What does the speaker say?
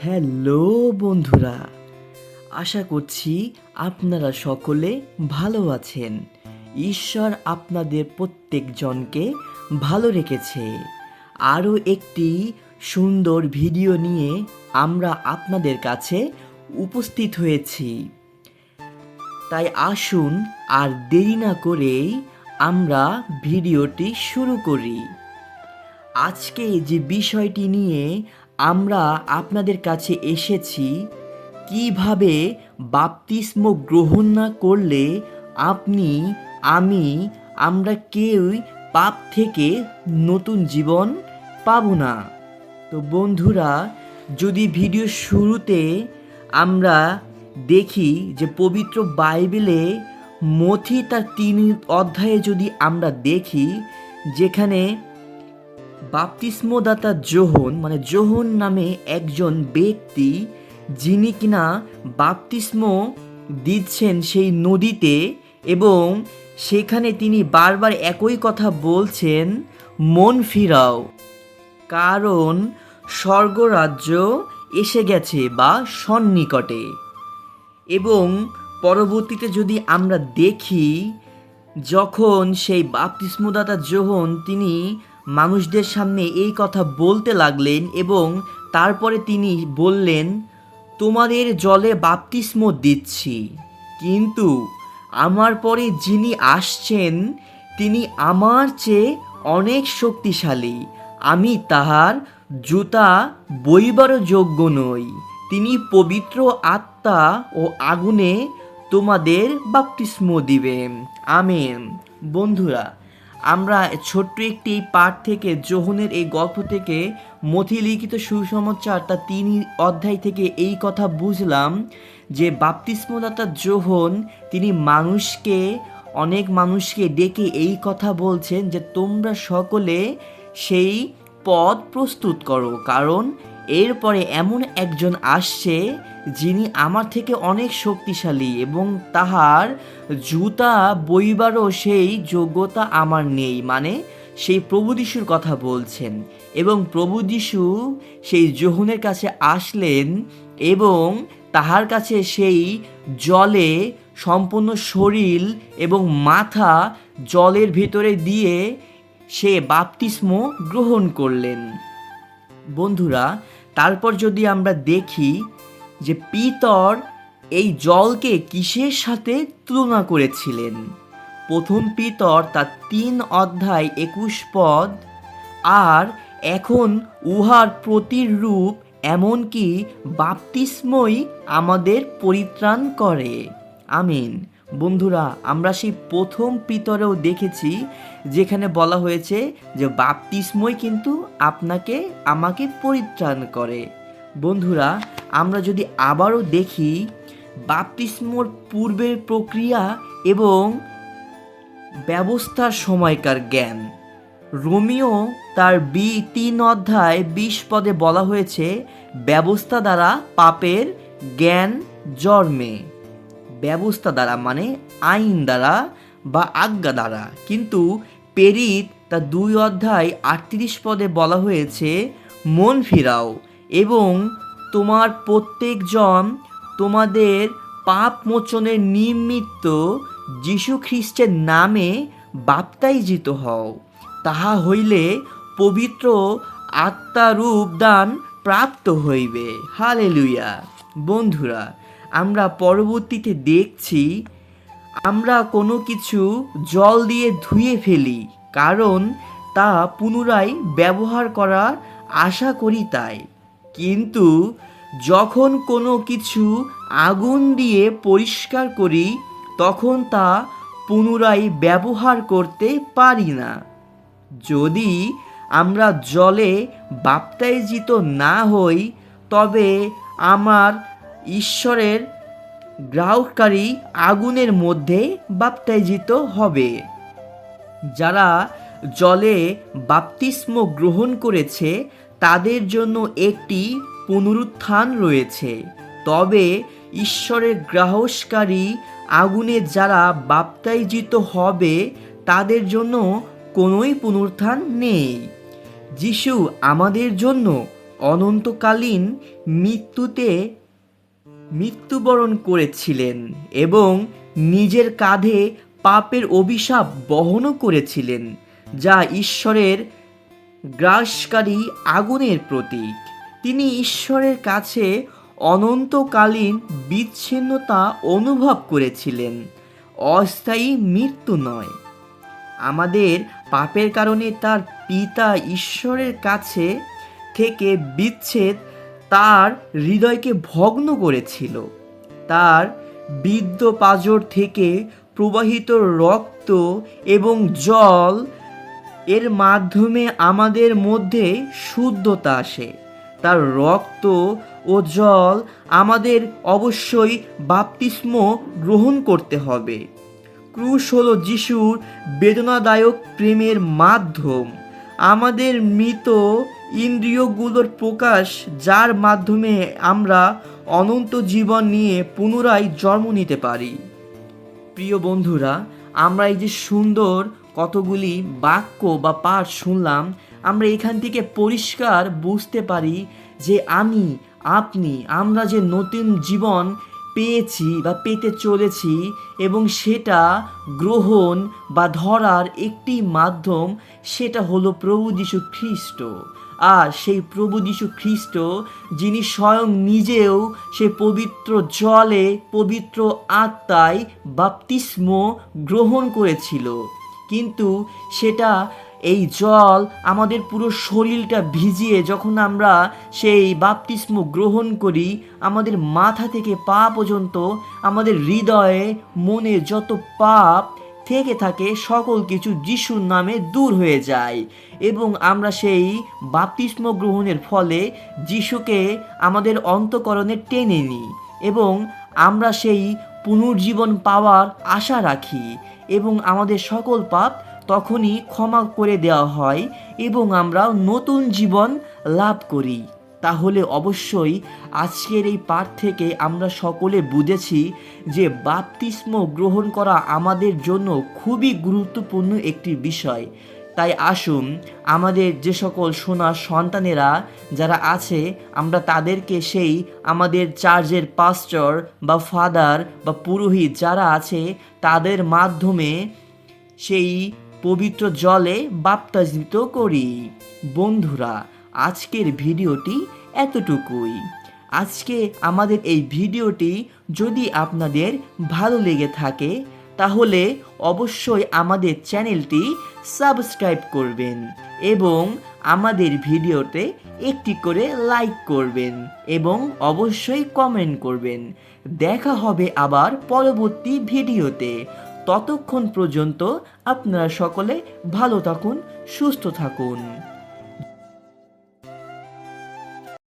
Hello বন্ধুরা, আশা করছি আপনারা সকলে ভালো আছেন। ঈশ্বর আপনাদের প্রত্যেকজনকে ভালো রেখেছে। আরও একটি সুন্দর ভিডিও নিয়ে আমরা আপনাদের কাছে উপস্থিত হয়েছি। তাই আসুন আর দেরি না করেই আমরা ভিডিওটি শুরু করি। আজকে যে বিষয়টি নিয়ে আমরা আপনাদের কাছে এসেছি কীভাবে বাপতিস্ম গ্রহণ না করলে আপনি, আমি, আমরা কেউই পাপ থেকে নতুন জীবন পাবো না। তো বন্ধুরা, যদি ভিডিও শুরুতে আমরা দেখি যে পবিত্র বাইবেলে মথি তার তিন অধ্যায়ে যদি আমরা দেখি, যেখানে বাপতিস্মদাতা জোহন মানে জোহন নামে একজন ব্যক্তি, যিনি কিনা বাপতিস্ম দিচ্ছেন সেই নদীতে এবং সেখানে তিনি বারবার একই কথা বলছেন, মন ফিরাও। কারণ স্বর্গরাজ্য এসে গেছে বা সন্নিকটে। এবং পরবর্তীতে যদি আমরা দেখি, যখন সেই বাপতিস্মদাতা যোহন তিনি মানুষদের সামনে এই কথা বলতে লাগলেন এবং তারপরে তিনি বললেন, তোমাদের জলে বাপতিস্ম দিচ্ছি, কিন্তু আমার পরে যিনি আসছেন, তিনি আমার চেয়ে অনেক শক্তিশালী। আমি তাহার জুতা বইবারও যোগ্য নই। তিনি পবিত্র আত্মা ও আগুনে তোমাদের বাপতিস্ম দিবেন। আমেন। বন্ধুরা আমরা ছোট্ট একটি পাঠ থেকে যোহনের এই গল্প থেকে মথি লিখিত সুসমাচার তার তিন অধ্যায় থেকে এই কথা বুঝলাম যে বাপতিস্মদাতা যোহন তিনি মানুষকে, অনেক মানুষকে ডেকে এই কথা বলছেন যে তোমরা সকলে সেই পদ প্রস্তুত করো। কারণ এরপরে এমন একজন আসছে যিনি আমার থেকে অনেক শক্তিশালী এবং তাহার জুতা বইবারও সেই যোগ্যতা আমার নেই। মানে সেই প্রভু যিশুর কথা বলছেন এবং প্রভু যিশু সেই যোহনের কাছে আসলেন এবং তাহার কাছে সেই জলে সম্পূর্ণ শরীর এবং মাথা জলের ভিতরে দিয়ে সে বাপতিস্ম গ্রহণ করলেন। বন্ধুরা, তারপর যদি আমরা দেখি যে পিতর এই জলকে কিসের সাথে তুলনা করেছিলেন? প্রথম পিতর তার তিন অধ্যায় একুশ পদ, আর এখন উহার প্রতিরূপ এমনকি বাপতিস্মই আমাদের পরিত্রাণ করে। আমিন। বন্ধুরা, আমরা সেই প্রথম পিতরেও দেখেছি যেখানে বলা হয়েছে যে বাপতিস্মই কিন্তু আপনাকে, আমাকে পরিত্রাণ করে। বন্ধুরা, আমরা যদি আবারও দেখি, বাপতিস্মর পূর্বের প্রক্রিয়া এবং ব্যবস্থার সময়কার জ্ঞান। রোমিও তার বি তিন অধ্যায় বিশ পদে বলা হয়েছে, ব্যবস্থা দ্বারা পাপের জ্ঞান জন্মে। ব্যবস্থা দ্বারা মানে আইন দ্বারা বা আজ্ঞা দ্বারা। কিন্তু পেরিত তা দুই অধ্যায় আটত্রিশ পদে বলা হয়েছে, মন ফিরাও এবং তোমার প্রত্যেকজন তোমাদের পাপ মোচনের নিমিত্ত যীশু খ্রিস্টের নামে বাপ্তাইজিত হও। তাহা হইলে পবিত্র আত্মারূপ দান প্রাপ্ত হইবে। হালেলুয়া। বন্ধুরা আমরা পরবর্তীতে দেখছি, আমরা কোনো কিছু জল দিয়ে ধুয়ে ফেলি, কারণ তা পুনরায় ব্যবহার করার আশা করি তাই। কিন্তু যখন কোনো কিছু আগুন দিয়ে পরিষ্কার করি, তখন তা পুনরায় ব্যবহার করতে পারি না। যদি আমরা জলে বাপ্তাইজিত না হই, তবে আমার ঈশ্বরের গ্রাহককারী আগুনের মধ্যে বাপ্তাইজিত হবে। যারা জলে বাপতিস্ম গ্রহণ করেছে, তাদের জন্য একটি পুনরুত্থান রয়েছে। তবে ঈশ্বরের গ্রাহসকারী আগুনে যারা বাপ্তাইজিত হবে, তাদের জন্য কোনোই পুনরুত্থান নেই। যিশু আমাদের জন্য অনন্তকালীন মৃত্যুতে মৃত্যুবরণ করেছিলেন এবং নিজের কাঁধে পাপের অভিশাপ বহনও করেছিলেন, যা ঈশ্বরের গ্রাসকারী আগুনের প্রতীক। তিনি ঈশ্বরের কাছে অনন্তকালীন বিচ্ছিন্নতা অনুভব করেছিলেন, অস্থায়ী মৃত্যু নয়। আমাদের পাপের কারণে তার পিতা ঈশ্বরের কাছে থেকে বিচ্ছেদ তার হৃদয়কে ভগ্ন করেছিল। তার বৃদ্ধ পাজর থেকে প্রবাহিত রক্ত এবং জল এর মাধ্যমে আমাদের মধ্যে শুদ্ধতা আসে। তার রক্ত ও জল আমাদের অবশ্যই বাপতিস্ম গ্রহণ করতে হবে। ক্রুশ হলো যিশুর বেদনাদায়ক প্রেমের মাধ্যম। আমাদের মৃত ইন্দ্রিয়গুলোর প্রকাশ, যার মাধ্যমে আমরা অনন্ত জীবন নিয়ে পুনরায় জন্ম নিতে পারি। প্রিয় বন্ধুরা, আমরা এই যে সুন্দর কতগুলি বাক্য বা পাঠ শুনলাম, আমরা এখান থেকে পরিষ্কার বুঝতে পারি যে আমি, আপনি, আমরা যে নতুন জীবন পেয়েছি বা পেতে চলেছি এবং সেটা গ্রহণ বা ধরার একটি মাধ্যম সেটা হলো প্রভু যীশু খ্রিস্ট। আর সেই প্রভু যীশু খ্রিস্ট যিনি স্বয়ং নিজেও সে পবিত্র জলে পবিত্র আত্মায় বাপতিস্ম গ্রহণ করেছিল। কিন্তু সেটা এই জল আমাদের পুরো শরীরটা ভিজিয়ে যখন আমরা সেই বাপতিস্ম গ্রহণ করি, আমাদের মাথা থেকে পা পর্যন্ত আমাদের হৃদয়ে মনে যত পাপ থেকে থাকে, সকল কিছু যিশুর নামে দূর হয়ে যায়। এবং আমরা সেই বাপতিস্ম গ্রহণের ফলে যিশুকে আমাদের অন্তকরণে টেনে নিই এবং আমরা সেই পুনর্জীবন পাওয়ার আশা রাখি এবং আমাদের সকল পাপ তখনই ক্ষমা করে দেওয়া হয় এবং আমরা নতুন জীবন লাভ করি। তাহলে অবশ্যই আজকের এই পাঠ থেকে আমরা সকলে বুঝেছি যে বাপতিস্ম গ্রহণ করা আমাদের জন্য খুবই গুরুত্বপূর্ণ একটি বিষয়। তাই আসুন আমাদের যে সকল সোনার সন্তানেরা যারা আছে, আমরা তাদেরকে সেই আমাদের চার্জের পাস্টর বা ফাদার বা পুরোহিত যারা আছে, তাদের মাধ্যমে সেই পবিত্র জলে বাপ্তাজিত করি। বন্ধুরা, আজকের ভিডিওটি এতটুকুই। আজকে আমাদের এই ভিডিওটি যদি আপনাদের ভালো লেগে থাকে, তাহলে অবশ্যই আমাদের চ্যানেলটি সাবস্ক্রাইব করবেন এবং আমাদের ভিডিওতে একটি করে লাইক করবেন এবং অবশ্যই কমেন্ট করবেন। দেখা হবে আবার পরবর্তী ভিডিওতে। ততক্ষণ পর্যন্ত আপনারা সকলে ভালো থাকুন সুস্থ থাকুন।